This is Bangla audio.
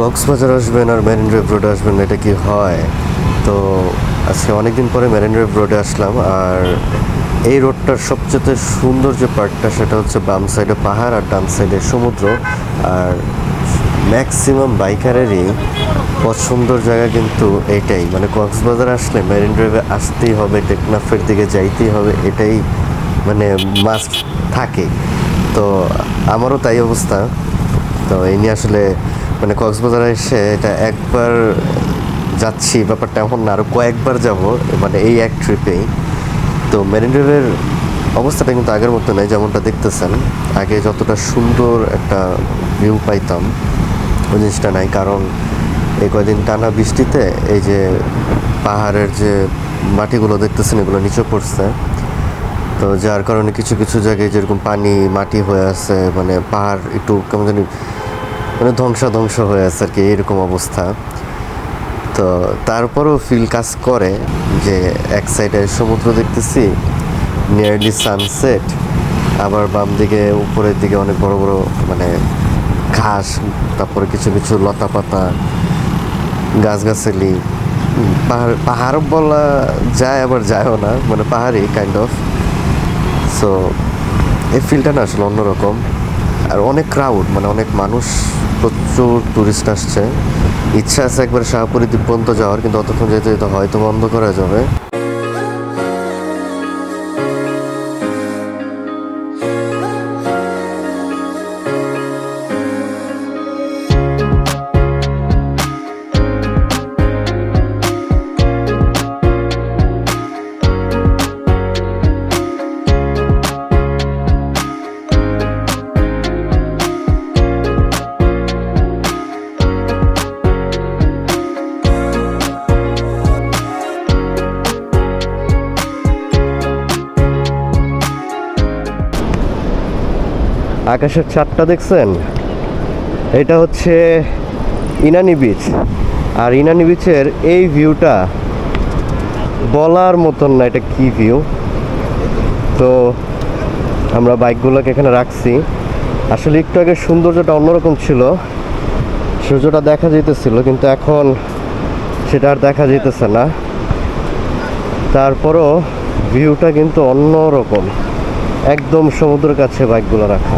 কক্সবাজার আসবেন আর মেরিন ড্রাইভ রোডে আসবেন এটা কি হয়? তো আজকে অনেকদিন পরে মেরিন ড্রাইভ রোডে আসলাম আর এই রোডটার সবচেয়ে সুন্দর যে পার্টটা সেটা হচ্ছে বাম সাইডে পাহাড় আর ডান সাইডে সমুদ্র। আর ম্যাক্সিমাম বাইকারেরই পছন্দর জায়গা কিন্তু এটাই। মানে কক্সবাজার আসলে মেরিন ড্রাইভে আসতেই হবে, টেকনাফের দিকে যাইতেই হবে, এটাই মানে মাস্ট থাকে। তো আমারও তাই অবস্থা। তো এই নিয়ে আসলে মানে কক্সবাজারে এসে এটা একবার যাচ্ছি, ব্যাপারটা এমন না আরও কয়েকবার যাব মানে এই এক ট্রিপেই তো মেরিন অবস্থাটা কিন্তু আগের মতো নেই, যেমনটা দেখতেছেন। আগে যতটা সুন্দর একটা ভিউ পাইতাম, ওই জিনিসটা নাই, কারণ এই কয়দিন টানা বৃষ্টিতে এই যে পাহাড়ের যে মাটিগুলো দেখতেছেন, এগুলো নিচে পড়ছে। তো যার কারণে কিছু কিছু জায়গায় যেরকম পানি, মাটি হয়ে আছে মানে পাহাড় একটু কেমন জানি মানে ধ্বংসা ধ্বংস হয়ে আছে আর কি এরকম অবস্থা। তো তারপরেও ফিল কাজ করে যে এক সাইডে সমুদ্র দেখতেছি নিয়ারলি সানসেট আবার বাম দিকে, উপরের দিকে অনেক বড় বড় মানে ঘাস, তারপরে কিছু কিছু লতা পাতা গাছগাছালি। পাহাড় পাহাড় বলা যায়, আবার যায়ও না মানে পাহাড়ি কাইন্ড অফ সো এই ফিলটা না আসলে অন্যরকম। আর অনেক ক্রাউড মানে অনেক মানুষ, প্রচুর টুরিস্ট আসছে। ইচ্ছা আছে একবার শাহপুরি দ্বীপ পর্যন্ত যাওয়ার, কিন্তু অতক্ষণ যেতে যেতে হয়তো বন্ধ করা যাবে। আকাশের চাঁদটা দেখছেন? এটা হচ্ছে ইনানি বিচ আর ইনানি বিচের এই ভিউটা বলার মতন না, এটা কি ভিউ তো আমরা বাইকগুলোকে এখানে রাখছি। আসলে একটু আগে সৌন্দর্যটা অন্যরকম ছিল। সূর্যটা দেখা যেতেছিল কিন্তু এখন সেটা আর দেখা যেতেছে না। তারপরও ভিউটা কিন্তু অন্যরকম। একদম সমুদ্রের কাছে বাইকগুলো রাখা।